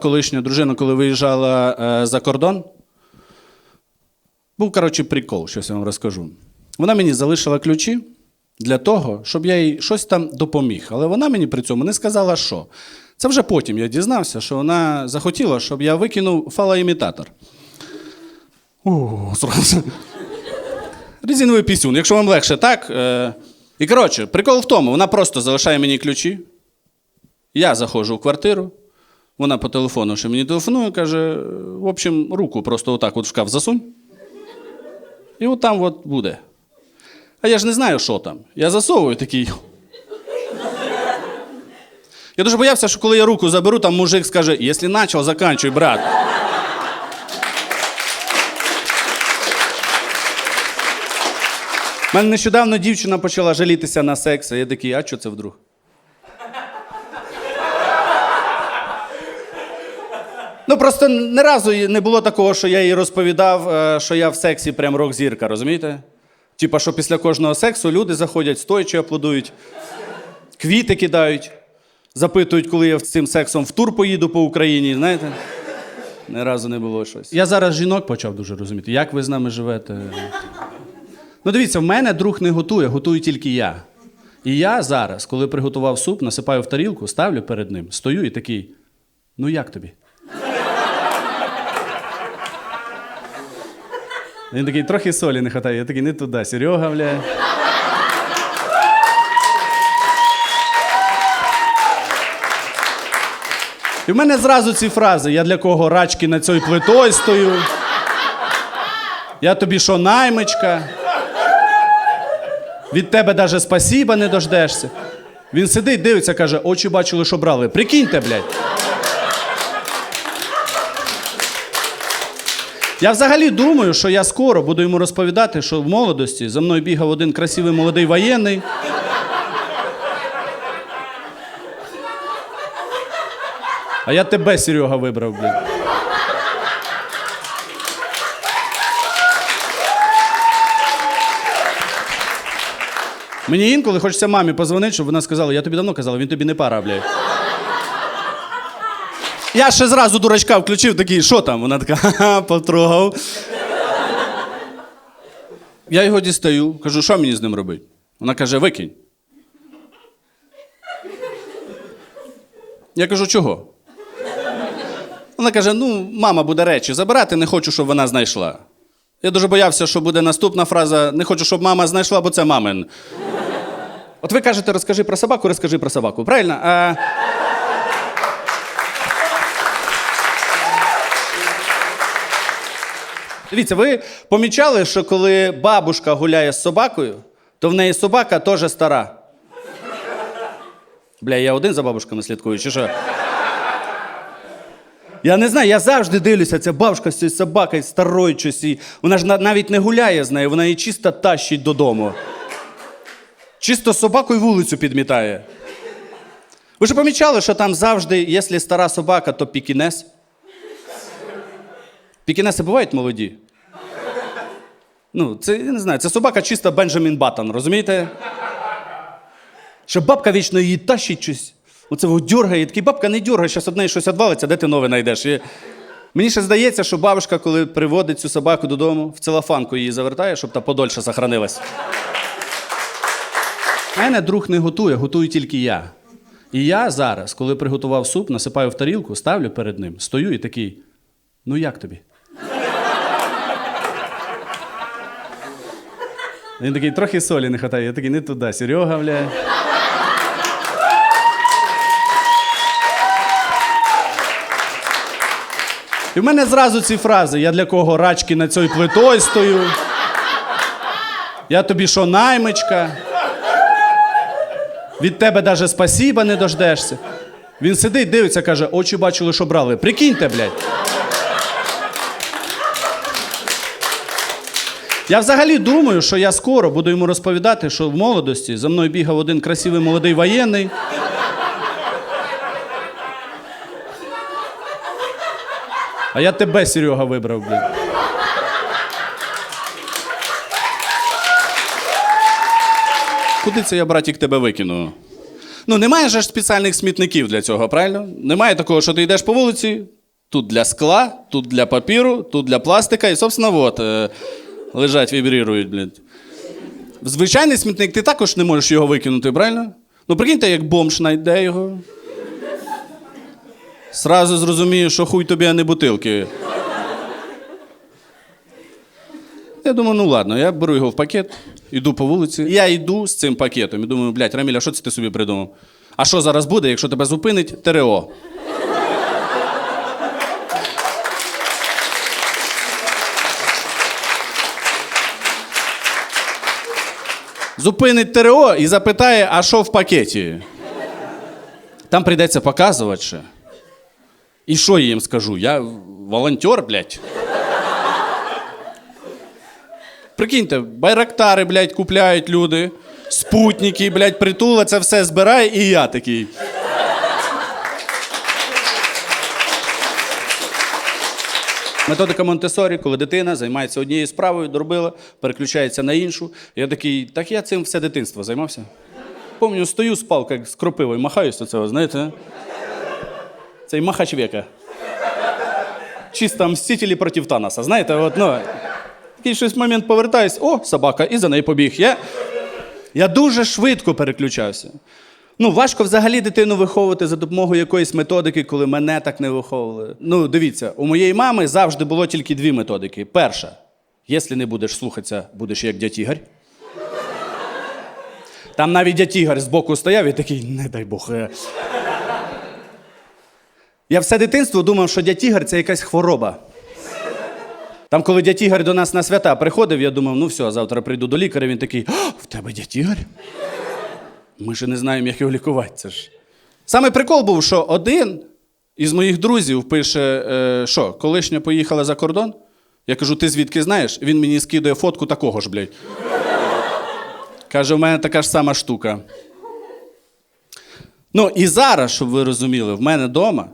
колишня дружина, коли виїжджала е, за кордон. Був, коротше, прикол, щось я вам розкажу. Вона мені залишила ключі для того, щоб я їй щось там допоміг. Але вона мені при цьому не сказала, що. Це вже потім я дізнався, що вона захотіла, щоб я викинув фалоімітатор. Резиновий пісюн, якщо вам легше, так. Е... І коротше, прикол в тому, вона просто залишає мені ключі. Я заходжу в квартиру, вона по телефону ще мені телефонує, каже: в общем, руку просто отак от в шкаф засунь. І от там от буде. А я ж не знаю, що там. Я засовую такий. Я дуже боявся, що коли я руку заберу, там мужик скаже: якщо почав, заканчуй, брат. У мене нещодавно дівчина почала жалітися на секс, а я такий, а що це вдруг? Ну просто ні разу не було такого, що я їй розповідав, е, що я в сексі прям рок-зірка, розумієте? Типа, що після кожного сексу люди заходять стоячи, аплодують, квіти кидають, запитують, коли я з цим сексом в тур поїду по Україні. Знаєте? Ні разу не було щось. Я зараз жінок почав дуже розуміти. Як ви з нами живете? Ну, дивіться, в мене друг не готує, готую тільки я. І я зараз, коли приготував суп, насипаю в тарілку, ставлю перед ним, стою і такий: ну як тобі? Він такий, трохи солі не вистачає. Я такий, не туди, Серега, бля. І в мене зразу ці фрази: я для кого рачки на цій плитою стою. Я тобі що, наймичка? Від тебе даже спасіба не дождешся. Він сидить, дивиться, каже, очі бачили, що брали. Прикиньте, блядь. Я взагалі думаю, що я скоро буду йому розповідати, що в молодості за мною бігав один красивий молодий воєнний. А я тебе, Серега, вибрав, блін. Мені інколи хочеться мамі позвонити, щоб вона сказала, я тобі давно казала, він тобі не пара, блядь. Я ще зразу дурачка включив такий, що там? Вона така, ха-ха, потрогав. Я його дістаю, кажу, що мені з ним робити? Вона каже, викинь. Я кажу, чого? Вона каже: ну, мама буде речі забирати, не хочу, щоб вона знайшла. Я дуже боявся, що буде наступна фраза: не хочу, щоб мама знайшла, бо це мамин. От ви кажете, розкажи про собаку, розкажи про собаку. Правильно? А... Дивіться, ви помічали, що коли бабушка гуляє з собакою, то в неї собака теж стара. Бля, я один за бабушками слідкую, чи що? Я не знаю, я завжди дивлюся, ця бабушка з цією собакою старою щось, і Вона ж навіть не гуляє з нею, вона її чисто тащить додому. Чисто собакою вулицю підмітає. Ви ж помічали, що там завжди, якщо стара собака, то пікінес? Пікінеси бувають молоді? Ну, це я не знаю, це собака чисто Бенджамін Баттон, розумієте? Що бабка вічно її тащить щось. Оце його дергає, такий бабка не дергає, зараз одне щось відвалиться, де ти нове знайдеш. І... Мені ще здається, що бабушка, коли приводить цю собаку додому, в целофанку її завертає, щоб та подольше сохранилась. Мене друг не готує, готую тільки я. І я зараз, коли приготував суп, насипаю в тарілку, ставлю перед ним, стою і такий: ну як тобі? Він такий, трохи солі не вистачає. Я такий, не туди, Серега, бля. І в мене зразу ці фрази: я для кого рачки на цій плитою стою. Я тобі що, наймичка? Від тебе даже спасіба не дождешся. Він сидить, дивиться, каже, очі бачили, що брали. Прикиньте, блядь. Я взагалі думаю, що я скоро буду йому розповідати, що в молодості за мною бігав один красивий молодий воєнний. А я тебе, Серега, вибрав, блін. Куди це я, братік, тебе викину? Ну, немає ж спеціальних смітників для цього, правильно? Немає такого, що ти йдеш по вулиці, тут для скла, тут для папіру, тут для пластика, і, собственно, от, е, лежать, вібрірують, блядь. В звичайний смітник ти також не можеш його викинути, правильно? Ну, прикиньте, як бомж знайде його. Сразу зрозумієш, що хуй тобі, а не бутилки. Я думаю, ну ладно, я беру його в пакет, іду по вулиці. Я йду з цим пакетом і думаю, блядь, Раміля, що це ти собі придумав? А що зараз буде, якщо тебе зупинить ТРО? Зупинить ТРО і запитає, а що в пакеті? Там прийдеться показувати ще. І що я їм скажу? Я волонтер, блядь. Прикиньте, байрактари, блядь, купляють люди, спутники, блядь, притула, це все збирає, і я такий. Методика Монтесорі, коли дитина займається однією справою, доробила, переключається на іншу. Я такий, так я цим все дитинство займався. Помню, стою з палкою з кропивою, махаюсь до цього, знаєте? Цей махач века. Чисто мстителі проти Таноса. Знаєте, от, ну, такий щось момент повертаюсь, о, собака, і за нею побіг. Я, я дуже швидко переключався. Ну, важко взагалі дитину виховувати за допомогою якоїсь методики, коли мене так не виховували. Ну, дивіться, у моєї мами завжди було тільки дві методики. Перша, якщо не будеш слухатися, будеш як дядь Там навіть дядь Ігор збоку стояв і такий, не дай Бог. е». Я все дитинство думав, що дядь Ігор це якась хвороба. Там, коли дядь Ігор до нас на свята приходив, я думав, ну все, завтра прийду до лікаря, він такий, в тебе дядь Ігор? Ми ще не знаємо, як його лікувати. Це ж. Саме прикол був, що один із моїх друзів пише, е, що, колишня поїхала за кордон. Я кажу, ти звідки знаєш? Він мені скидує фотку такого ж, блядь. Каже, у мене така ж сама штука. Ну і зараз, щоб ви розуміли, в мене вдома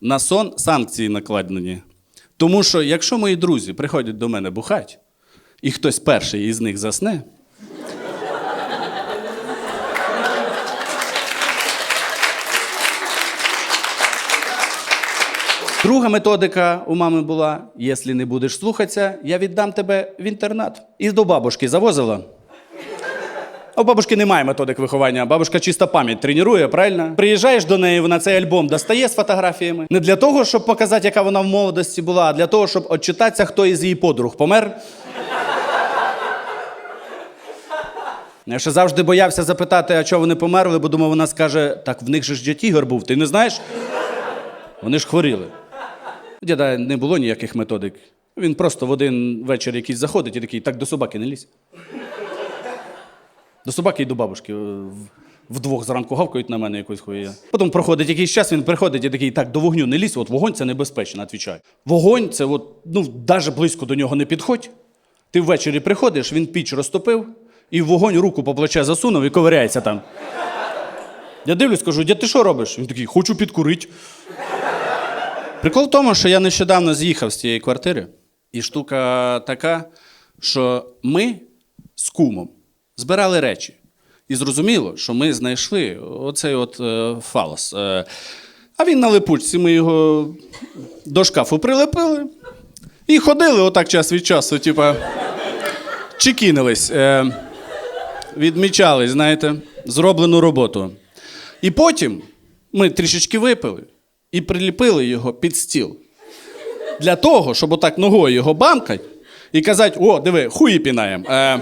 на сон санкції накладені. Тому що, якщо мої друзі приходять до мене бухать, і хтось перший із них засне. Друга методика у мами була: якщо не будеш слухатися, я віддам тебе в інтернат. І до бабушки завозила. У бабушки немає методик виховання. Бабушка чисто пам'ять тренує, правильно? Приїжджаєш до неї, вона цей альбом достає з фотографіями. Не для того, щоб показати, яка вона в молодості була, а для того, щоб отчитатися, хто із її подруг помер. Я ще завжди боявся запитати, а чого вони померли, бо думав, вона скаже: так в них же ж дядь був, ти не знаєш? Вони ж хворіли. Діда не було ніяких методик. Він просто в один вечір якийсь заходить і такий, так до собаки не лізь. До собаки і до бабушки. Вдвох зранку гавкають на мене якось хуя. Потім проходить якийсь час, він приходить і такий, так, до вогню не лізь, от вогонь це небезпечно, відповідаю. Вогонь це от, ну, навіть близько до нього не підходь. Ти ввечері приходиш, він піч розтопив, і в вогонь руку по плече засунув і ковиряється там. Я дивлюсь, кажу, дядь, ти що робиш? Він такий, хочу підкурити. Прикол в тому, що я нещодавно з'їхав з цієї квартири, і штука така, що ми з кумом збирали речі. І зрозуміло, що ми знайшли оцей от е, фалос. Е, а він на липучці, ми його до шкафу прилепили і ходили отак час від часу, типа, чекінились, е, відмічали, знаєте, зроблену роботу. І потім ми трішечки випили і приліпили його під стіл. Для того, щоб отак ногою його бамкать і казати: о, диви, хуї пінаєм. Е,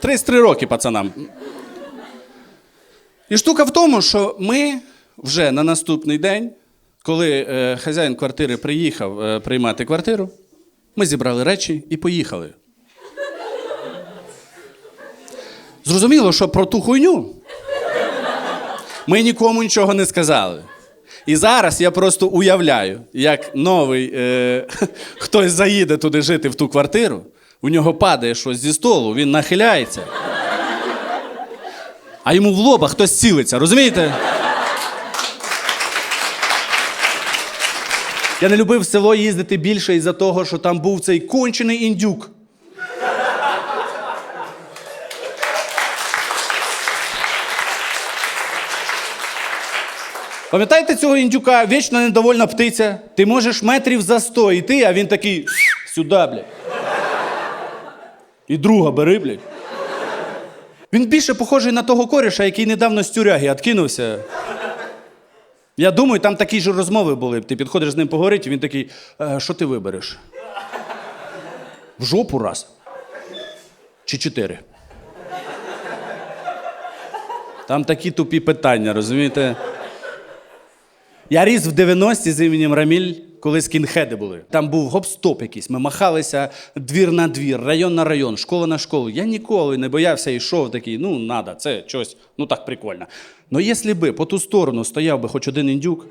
33 роки пацанам. І штука в тому, що ми вже на наступний день, коли е, хазяїн квартири приїхав е, приймати квартиру, ми зібрали речі і поїхали. Зрозуміло, що про ту хуйню ми нікому нічого не сказали. І зараз я просто уявляю, як новий е, хтось заїде туди жити в ту квартиру, у нього падає щось зі столу, він нахиляється. А йому в лоба хтось цілиться, розумієте? Я не любив в село їздити більше із-за того, що там був цей кончений індюк. Пам'ятаєте цього індюка, вічно недовольна птиця? Ти можеш метрів за сто йти, а він такий сюди, блядь. І друга бери, блядь. Він більше похожий на того коріша, який недавно з тюряги откинувся. Я думаю, там такі ж розмови були. Ти підходиш з ним поговорити, і він такий, «Е, що ти вибереш? В жопу раз. Чи чотири? Там такі тупі питання, розумієте? Я ріс в 90-ті з іменем Раміль, коли скінхеди були. Там був гоп-стоп якийсь. Ми махалися двір на двір, район на район, школа на школу. Я ніколи не боявся йшов такий, ну, надо, це щось, ну так прикольно. Ну, якщо би по ту сторону стояв би хоч один індюк,